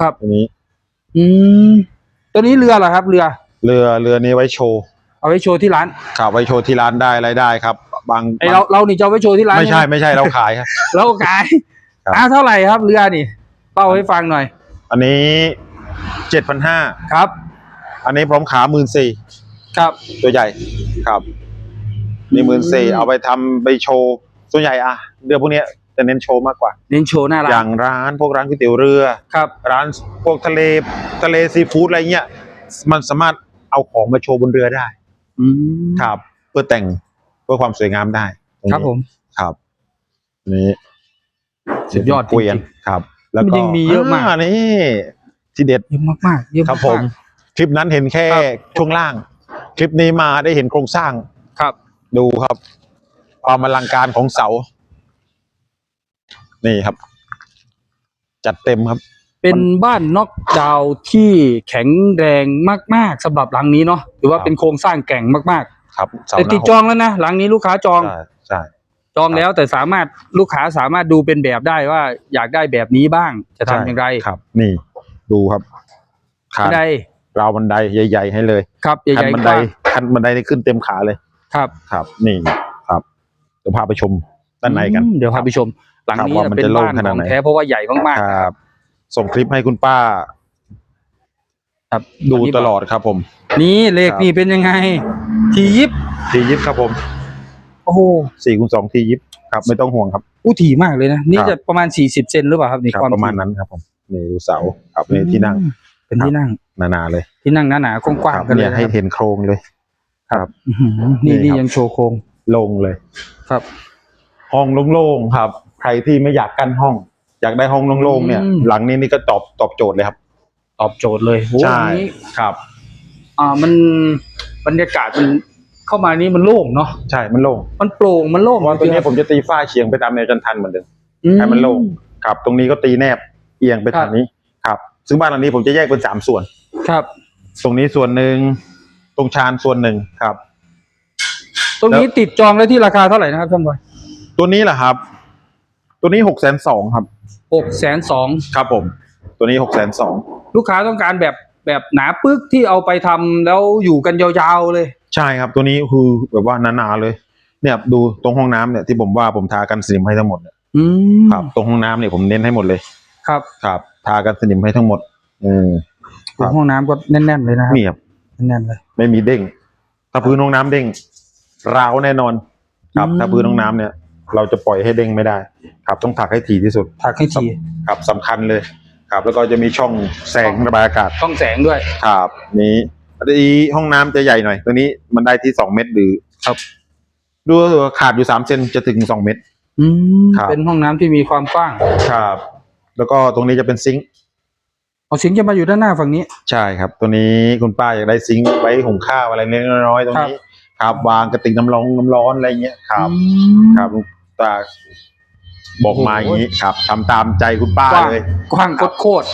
Speaker 2: ครับ
Speaker 1: ตัวนี้
Speaker 2: อืมตัวนี้เรือเหรอครับ เรือ
Speaker 1: เรือเรือนี้ไว้โชว์
Speaker 2: เอาไว้โชว์ที่ร้าน
Speaker 1: ครับไว้โชว์ที่ร้านได้รายได้ครับ บาง
Speaker 2: ไอเราเรานี่จะเอาไว้โชว์ที่ร้าน
Speaker 1: ไม่ใช่
Speaker 2: ห
Speaker 1: ไม่ใช่เราขายครับ
Speaker 2: เราขาย
Speaker 1: ครับ
Speaker 2: อ่าเท่าไหร่ครับเรือนี่เล่าให้ฟังหน่อย
Speaker 1: อันนี้เจ็ดพันห้า
Speaker 2: ครับ
Speaker 1: อันนี้พร้อมขาหมื่นสี่
Speaker 2: ครับ
Speaker 1: ตัวใหญ่ครับนี่หมื่นสี่
Speaker 2: อืม
Speaker 1: เอาไปทำไปโชว์ส่วนใหญ่อะเรือพวกเนี้ย จะเน้นโชว์มากกว่า
Speaker 2: เน้นโชว์หน้า
Speaker 1: อ
Speaker 2: ร้า
Speaker 1: ย่านงร้านพวกร้านก๋วยเตี๋ยวเรือ
Speaker 2: ครับ
Speaker 1: ร้านพวกทะเลทะเลซีฟู้ดอะไรเงี้ย มันสามารถเอาของมาโชว์บนเรือได้
Speaker 2: อืม
Speaker 1: ครับ เพื่อแต่งเพื่อความสวยงามได้ตงนี้
Speaker 2: ครับผม
Speaker 1: ครับอันนี้
Speaker 2: สุดยอด
Speaker 1: เกวียน
Speaker 2: จริง
Speaker 1: ครับ แล้ว
Speaker 2: มัน
Speaker 1: ก็
Speaker 2: ยังมีเยอะมาก
Speaker 1: นี่ที่เด็ด
Speaker 2: เยอะมากๆเยอะ
Speaker 1: ค
Speaker 2: มา
Speaker 1: รั
Speaker 2: ก
Speaker 1: บผมคลิปนั้นเห็นแค่
Speaker 2: ครับ
Speaker 1: ช่วงล่าง คลิปนี้มาได้เห็นโครงสร้าง
Speaker 2: ครับ
Speaker 1: ดูครับ ความอลังการของเสา นี่ครับ จัดเต็มครับ
Speaker 2: เป็นบ้านน็อกดาวน์ที่แข็งแรงมาก ๆสำหรับหลังนี้เนาะหรือว่า
Speaker 1: ครับ
Speaker 2: เป็นโครงสร้างแกร่งมาก
Speaker 1: ครับ
Speaker 2: ๆ
Speaker 1: เสา
Speaker 2: แต่
Speaker 1: หน้า
Speaker 2: ติดจองแล้วนะหลังนี้ลูกค้าจอง
Speaker 1: ใช่ใช่
Speaker 2: จองแล้วแต่สามารถลูกค้าสามารถดูเป็นแบบได้ว่า อยากได้แบบนี้บ้างจะทำอย่างไร
Speaker 1: ครับ นี่ ดูครับขา
Speaker 2: ไม่ได้
Speaker 1: ราวบันไดใหญ่ ๆ ให้เลย
Speaker 2: ครับให
Speaker 1: ขั้น
Speaker 2: ญ่
Speaker 1: บัน
Speaker 2: ๆก
Speaker 1: ได
Speaker 2: ว้าง
Speaker 1: ขั้นบันไดนี่ขึ้นเต็มขาเลย
Speaker 2: ครับ
Speaker 1: ครับ นี่ครับเดี๋ยวพาไปชมด้านในกัน
Speaker 2: อืมเดี๋ยวพาไปชม หลัง
Speaker 1: ครับ
Speaker 2: นี้
Speaker 1: ว่ามัน
Speaker 2: เป็น
Speaker 1: จะโล่ง
Speaker 2: บ้าน
Speaker 1: ข
Speaker 2: ข
Speaker 1: นาด
Speaker 2: อง
Speaker 1: ไหน
Speaker 2: แท้เพราะว่าใหญ่มาก
Speaker 1: ครับ ส่งคลิปให้คุณป้า
Speaker 2: ๆครับ
Speaker 1: ดู
Speaker 2: นนี้
Speaker 1: ตลอดครับผม
Speaker 2: นี่เลข
Speaker 1: ครับ
Speaker 2: นี่เป็นยังไง ทียิบ
Speaker 1: ทียิบครับผม
Speaker 2: โอ้โห
Speaker 1: สี่คูณสองทียิบครับ ไม่ต้องห่วงครับ
Speaker 2: อู้ถี่มากเลยนะนี่
Speaker 1: ครับ
Speaker 2: จะประมาณสี่สิบเซนหรือเปล่าครับนี่
Speaker 1: ครับ
Speaker 2: ความ
Speaker 1: ประมาณ
Speaker 2: ถี่
Speaker 1: นั้นครับผมนี่ดูเสาครับนี่ที่นั่ง
Speaker 2: อืมเป็นที่นั่ง
Speaker 1: หนาๆเลย
Speaker 2: ที่นั่งหนาๆกว้าง
Speaker 1: ครับ
Speaker 2: ๆกันเล
Speaker 1: เนี่ยย
Speaker 2: นะ
Speaker 1: ให้
Speaker 2: ครับ
Speaker 1: เห็นโครงเลยครับ
Speaker 2: อื้อหือนี่
Speaker 1: นี่
Speaker 2: นี่
Speaker 1: ครับ
Speaker 2: ยังโชว์โครง
Speaker 1: ลงเลย
Speaker 2: ครับ
Speaker 1: ห้องโล่งๆครับ ใครที่ไม่อยากกั้นห้อง อยากได้ห้องโล่งๆเนี่ย
Speaker 2: อืม
Speaker 1: หลังนี้นี่ก็ตอบตอบโจทย์เลยครับ
Speaker 2: ตอบโจทย์เลยโอ้โห
Speaker 1: ใช่
Speaker 2: อันนี้
Speaker 1: ครับ
Speaker 2: อ่ามันบรรยากาศมันเข้ามานี่มันโล่งเนาะ
Speaker 1: ใช่มันโล่ง
Speaker 2: มันโปร่งมันโล่ง
Speaker 1: เพราะว่าตัวนี้ผมจะตีฝ้าเฉียงไปตามแนวจันทันเหมือนเดิม
Speaker 2: อื
Speaker 1: ให้มันโล่งครับ ตรงนี้ก็ตีแนบเอียงไป
Speaker 2: ครับ
Speaker 1: ทางนี้ครับ ซึ่งบ้านหลังนี้ผมจะแยกเป็นสามส่วน
Speaker 2: ครับ
Speaker 1: ตรงนี้ส่วนหนึ่งตรงชานส่วนหนึ่งครับ
Speaker 2: ตรงนี้ติดจองได้ที่ราคาเท่าไหร่นะครับท่านบอย
Speaker 1: ตัวนี้แหละครับ ตัวนี้หกแสนสองครับ
Speaker 2: หกแสนสอง
Speaker 1: ครับผม ตัวนี้หกแสนสอง
Speaker 2: ลูกค้าต้องการแบบแบบหนาปึ๊กที่เอาไปทำแล้วอยู่กันยาวๆเลย
Speaker 1: ใช่ครับตัวนี้คือแบบว่าหนาๆเลย เนี่ยดูตรงห้องน้ำเนี่ยที่ผมว่าผมทากันสนิมให้ทั้งหมดเนี่ย
Speaker 2: อืม
Speaker 1: ครับ ตรงห้องน้ำเนี่ยผมเน้นให้หมดเลย
Speaker 2: ครับ
Speaker 1: ครับทากันสนิมให้ทั้งหมด อืมครับ
Speaker 2: ห้องน้ำก็แน่นๆเลยนะครับ
Speaker 1: เมียบ
Speaker 2: แน่นๆเลย
Speaker 1: ไม่มีเด้งถ้าพื้นห้องน้ำเด้งราวแน่นอน ครับ
Speaker 2: อืม
Speaker 1: ถ้าพื้นห้องน้ำเนี่ย เราจะปล่อยให้เด้งไม่ได้ ครับต้องถักให้ถี่ที่สุด
Speaker 2: ถักให้ที
Speaker 1: ครับสำคัญเลย ครับ แล้วก็จะมีช่องแสงระบายอากาศ
Speaker 2: ต้องแสงด้วย
Speaker 1: ครับนี้อันนี้ห้องน้ำจะใหญ่หน่อย ตัวนี้มันได้ที่สองเมตรหรือ
Speaker 2: ครับ
Speaker 1: ดูว่าขาดอยู่สามเซนจะถึงสองเมตร
Speaker 2: อืม
Speaker 1: ครับ
Speaker 2: เป็นห้องน้ำที่มีความกว้าง
Speaker 1: ครับ แล้วก็ตรงนี้จะเป็นซิงค์
Speaker 2: เอาสิงจะมาอยู่ด้านหน้าฝั่งนี้
Speaker 1: ใช่ครับ ตัวนี้คุณป้าอยากได้ซิงค์ไว้หุงข้าวอะไรเล็กๆน้อยๆตรงนี้ ครับวางกระติกน้ำร้อนน้ำร้อนอะไรเงี้ยครับ
Speaker 2: อืม
Speaker 1: ครับคุณ ตาบอกมาอย่างนี้ครับทำตามใจคุณป้าก
Speaker 2: ว้าง
Speaker 1: เลย
Speaker 2: กว้างโคตร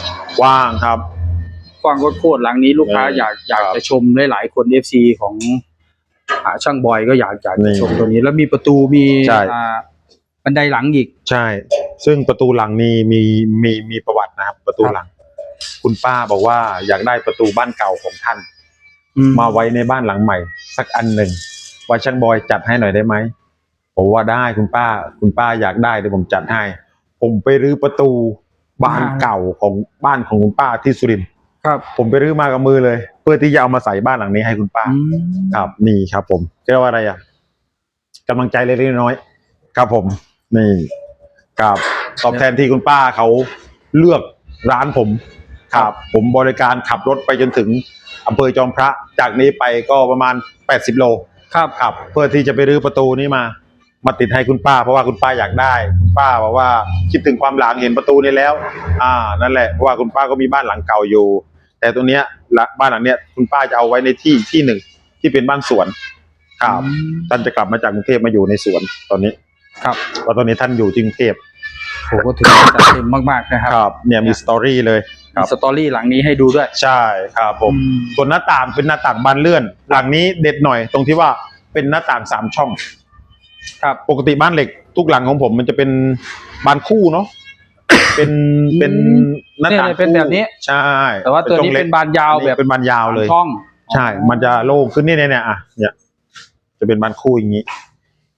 Speaker 1: ว่างครับ
Speaker 2: ๆกว้างโคตรๆหลังนี้ลูกค้า
Speaker 1: เออ
Speaker 2: อยากอยาก
Speaker 1: ครับ
Speaker 2: จะชมหลายๆคน FC ของหาช่างบอยก็อยากอยาก
Speaker 1: นี่
Speaker 2: จะชมตัวนี้ แล้วมีประตูมี
Speaker 1: ใช่
Speaker 2: อ่าบันไดหลังอีก
Speaker 1: ใช่ ซึ่งประตูหลังนี้มีมีมีประวัตินะครับ ประตู
Speaker 2: ครับ
Speaker 1: หลัง คุณป้าบอกว่าอยากได้ประตูบ้านเก่าของท่าน
Speaker 2: อื
Speaker 1: มาไว้ในบ้านหลังใหม่ สักอันหนึ่งว่าช่างบอยจัดให้หน่อยได้ไหม ผมว่าได้คุณป้า คุณป้าอยากได้เดี๋ยวผมจัดให้ ผมไปรื้อประตูบ้านเก่าของบ้านของคุณป้าที่สุรินทร์
Speaker 2: ครับ
Speaker 1: ผมไปรื้อมากับมือเลย เพื่อที่จะเอามาใส่บ้านหลังนี้ให้คุณป้า
Speaker 2: อืม
Speaker 1: ครับนี่ครับผมเรียกว่าอะไรอะกำลังใจเล็กๆน้อยๆครับผม นี่ครับตอบแทนที่คุณป้าเขาเลือกร้านผมครับ ผมบริการขับรถไปจนถึงอำเภอจอมพระ จากนี้ไปก็ประมาณ 80 โล
Speaker 2: ครับ
Speaker 1: ครับ เพื่อที่จะไปรื้อประตูนี้มา มาติดให้คุณป้า เพราะว่าคุณป้าอยากได้คุณป้าบอกว่าคิดถึงความหลังเห็นประตูนี้แล้ว อ่านั่นแหละเพราะว่าคุณป้าก็มีบ้านหลังเก่าอยู่ แต่ตัวเนี้ยละบ้านหลังเนี้ยคุณป้าจะเอาไว้ในที่ที่หนึ่งที่เป็นบ้านสวนครับ
Speaker 2: อืม
Speaker 1: ท่านจะกลับมาจากกรุงเทพมาอยู่ในสวนตอนนี้
Speaker 2: ครับ
Speaker 1: เพราะตอนนี้ท่านอยู่ที่กรุงเทพ
Speaker 2: ผมก็ถือว่าจัดเต็มมากๆนะครับ
Speaker 1: ครับ เนี่ยมีสตอรี่เลยครั
Speaker 2: มี
Speaker 1: บ
Speaker 2: สตอรี่หลังนี้ให้ดูด้วย
Speaker 1: ใช่ครับผม
Speaker 2: อืม
Speaker 1: ส่วนหน้าต่างเป็นหน้าต่างบานเลื่อน หลังนี้เด็ดหน่อยตรงที่ว่าเป็นหน้าต่างสามช่อง
Speaker 2: ครับ
Speaker 1: ปกติบ้านเหล็กทุกหลังของผม มันจะเป็นบานคู่เนาะเป็นเป็นหน้าต่าง
Speaker 2: เนี่ยเป็นแบบนี้
Speaker 1: ใช่
Speaker 2: แต่ว่าตัวนี้
Speaker 1: ช่องล็
Speaker 2: เป็
Speaker 1: ก
Speaker 2: นบานยาวแบบ
Speaker 1: เป็นบานยาวเลย
Speaker 2: ช่อง
Speaker 1: ใช่ มันจะโล่งขึ้นเนี่ยเนี่ยเนี่ยอะเนี่ยจะเป็นบานคู่อย่างนี้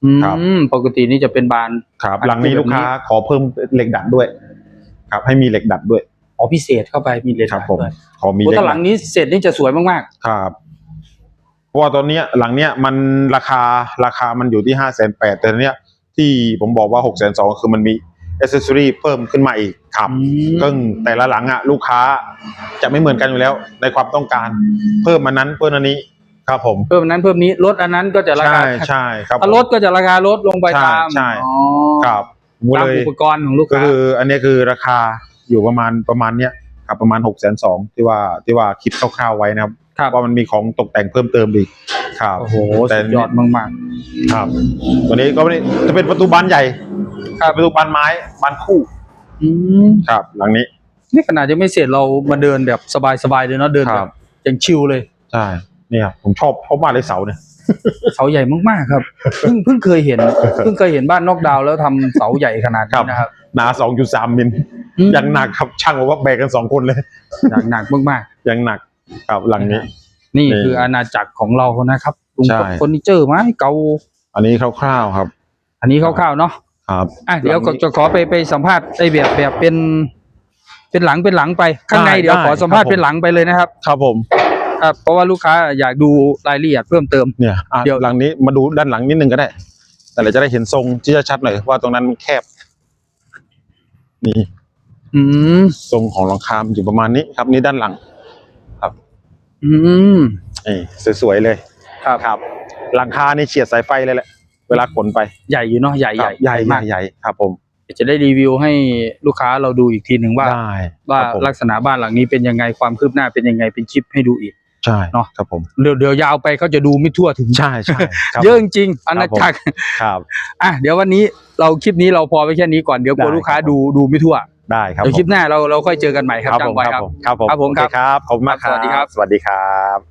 Speaker 2: อื
Speaker 1: ครับ
Speaker 2: มปกตินี่จะเป็นบาน
Speaker 1: ครับ
Speaker 2: บานคู่
Speaker 1: หลังนี้ลูกค้า
Speaker 2: แบบนี้
Speaker 1: ขอเพิ่มเหล็กดัดด้วย ครับ ให้มีเหล็กดัดด้วย
Speaker 2: อ๋อพิเศษเข้าไปมีเลน
Speaker 1: ครับ
Speaker 2: ส์
Speaker 1: ผม
Speaker 2: ด้วย
Speaker 1: ขอมี
Speaker 2: โอ้
Speaker 1: เหล็ก
Speaker 2: ถ้าห
Speaker 1: ดั
Speaker 2: ลั
Speaker 1: ด
Speaker 2: งนี้เสร็จนี่จะสวยมาก
Speaker 1: ครับเพ ราะว่าตอนเนี้ยหลังเนี้ยมันราคาราคามันอยู่ที่ห้าแสนแปดแต่เนี้ยที่ผมบอกว่าหกแสนสองคือมันมีอ c เซสซอรี่เพิ่มขึ้นมาอีกครับ
Speaker 2: อืม
Speaker 1: ซึ่งแต่ละหลังอะลูกค้าจะไม่เหมือนกันอยู่แล้ว ในความต้องการ เพิ่มมันนั้นเพิ่มอันนี้ครับผม
Speaker 2: ๆเพิ่มอันนั้นเพิ่มนี้ลดอันนั้นก็จะรา
Speaker 1: ใช่
Speaker 2: คา
Speaker 1: ใช่ครับ
Speaker 2: ถ้าลดก็จะราคาลดลงไป
Speaker 1: ใช่
Speaker 2: ตาม
Speaker 1: ใช่
Speaker 2: อ๋อ
Speaker 1: ครับผม
Speaker 2: ตาม
Speaker 1: เลย
Speaker 2: อุปกรณ์ของลูก
Speaker 1: ก็
Speaker 2: ค้า
Speaker 1: คือ อันเนี้ยคือราคาอยู่ประมาณประมาณเนี้ยครับประมาณหกแสนสองที่ว่าที่ว่าคิดคร่าวๆไว้นะครับ
Speaker 2: ครับ
Speaker 1: ว่ามันมีของตกแต่งเพิ่มเติมอีกครับ
Speaker 2: โอ้โห
Speaker 1: แต่
Speaker 2: สุดยอดมาก
Speaker 1: ครับ ตัวนี้ก็ไม่ได้จะเป็นประตูบานใหญ่ครับประตูบานไม้บานคู่
Speaker 2: ๆอืม
Speaker 1: ครับ หลังนี้
Speaker 2: นี่ขนาดยังไม่เสร็จเรามาเดินแบบสบายๆเลยเนาะเดิน
Speaker 1: ค
Speaker 2: แบ
Speaker 1: รั
Speaker 2: บบอย่างชิลเลย
Speaker 1: ใช่เนี่ยผมชอบชอบมากเลยเสาเนี่ย
Speaker 2: เสาใหญ่มากๆครับเพิ่งเพิ่งเคยเห็นเพิ่งเคยเห็นบ้านนอกดาวน์แล้วทำเสาใหญ่ขนาด
Speaker 1: ครั
Speaker 2: นี้
Speaker 1: บ
Speaker 2: นะครับ
Speaker 1: หนาสองจุดสามมิล
Speaker 2: อืม
Speaker 1: ยังหนักครับช่างบอกว่าแบกกันสองคนเลย
Speaker 2: หนักหนักมาก
Speaker 1: ยังหนัก ครับหลังนี้
Speaker 2: ๆนี่
Speaker 1: นี่
Speaker 2: คืออาณาจักรของเรานะครับลุง
Speaker 1: ใช่
Speaker 2: พลเฟอร์นิเจอร์ไม้เก่า
Speaker 1: อันนี้คร่าวๆครับ
Speaker 2: อันนี้คร่าวๆเนาะ
Speaker 1: ครับ
Speaker 2: อะเดี๋ยว
Speaker 1: หลังนี้
Speaker 2: จะขอไปไปสัมภาษณ์ไอ้แบบแบบเป็น เป็นหลังเป็นหลังไป ข้างใน
Speaker 1: ได้
Speaker 2: เดี๋ยว
Speaker 1: ได้
Speaker 2: ขอสัมภาษณ์
Speaker 1: ครับผม
Speaker 2: เป็นหลังไปเลยนะครับ
Speaker 1: ครับผม
Speaker 2: ครับเพราะว่าลูกค้าอยากดูรายละเอียดเพิ่มเติม
Speaker 1: เนี่ยอะ
Speaker 2: เดี๋ยว
Speaker 1: หลังนี้มาดูด้านหลังนิดนึงก็ได้ แต่เราจะได้เห็นทรงที่ชัดๆหน่อยว่าตรงนั้นแคบ นี่
Speaker 2: อืม
Speaker 1: ทรงของหลังคามนอยู่ประมาณนี้ครับนี่ด้านหลัง
Speaker 2: อืม
Speaker 1: นี่สวยๆเลย
Speaker 2: ครับ
Speaker 1: ครับ หลังคานี่เฉียดสายไฟเลยแหละ เวลาขนไป
Speaker 2: ใหญ่อยู่เนาะใหญ่
Speaker 1: ค
Speaker 2: ให
Speaker 1: รั
Speaker 2: ญ่
Speaker 1: บใหญ่ให
Speaker 2: มา
Speaker 1: ญ่
Speaker 2: ก
Speaker 1: ใหญ่ครับผม
Speaker 2: จะได้รีวิวให้ลูกค้าเราดูอีกทีหนึ่งว่า
Speaker 1: ได้
Speaker 2: ว่า
Speaker 1: ครับผม
Speaker 2: ลักษณะบ้านหลังนี้เป็นยังไงความคืบหน้าเป็นยังไงเป็นคลิปให้ดูอีก
Speaker 1: ใช่
Speaker 2: เนาะ
Speaker 1: ครับผม
Speaker 2: เดี๋ยวเดี๋ยวยาวไปเขาจะดูไม่ทั่วถึง
Speaker 1: ใช่ใช่ครับ
Speaker 2: เยอะจริงๆอาณาจักร
Speaker 1: ครับ
Speaker 2: อะเดี๋ยววันนี้เราคลิปนี้เราพอไปแค่นี้ก่อนเดี๋ยวกลัว
Speaker 1: ได้
Speaker 2: ลูกค้า
Speaker 1: ครับผม
Speaker 2: ดูดูไม่ทั่ว
Speaker 1: ได้ครับ
Speaker 2: เดี๋ยวคลิป
Speaker 1: ผม
Speaker 2: หน้าเราเราค่อยเจอกันใหม่ครับ
Speaker 1: ครับ
Speaker 2: จั
Speaker 1: ผ
Speaker 2: ง
Speaker 1: ม
Speaker 2: ไว้
Speaker 1: ค
Speaker 2: ค
Speaker 1: รั
Speaker 2: รั
Speaker 1: บบผมครับผม
Speaker 2: ครับผม
Speaker 1: โอเครับขอบคุณมาก
Speaker 2: ครับสวัสดีครับ
Speaker 1: สวัสดีครับ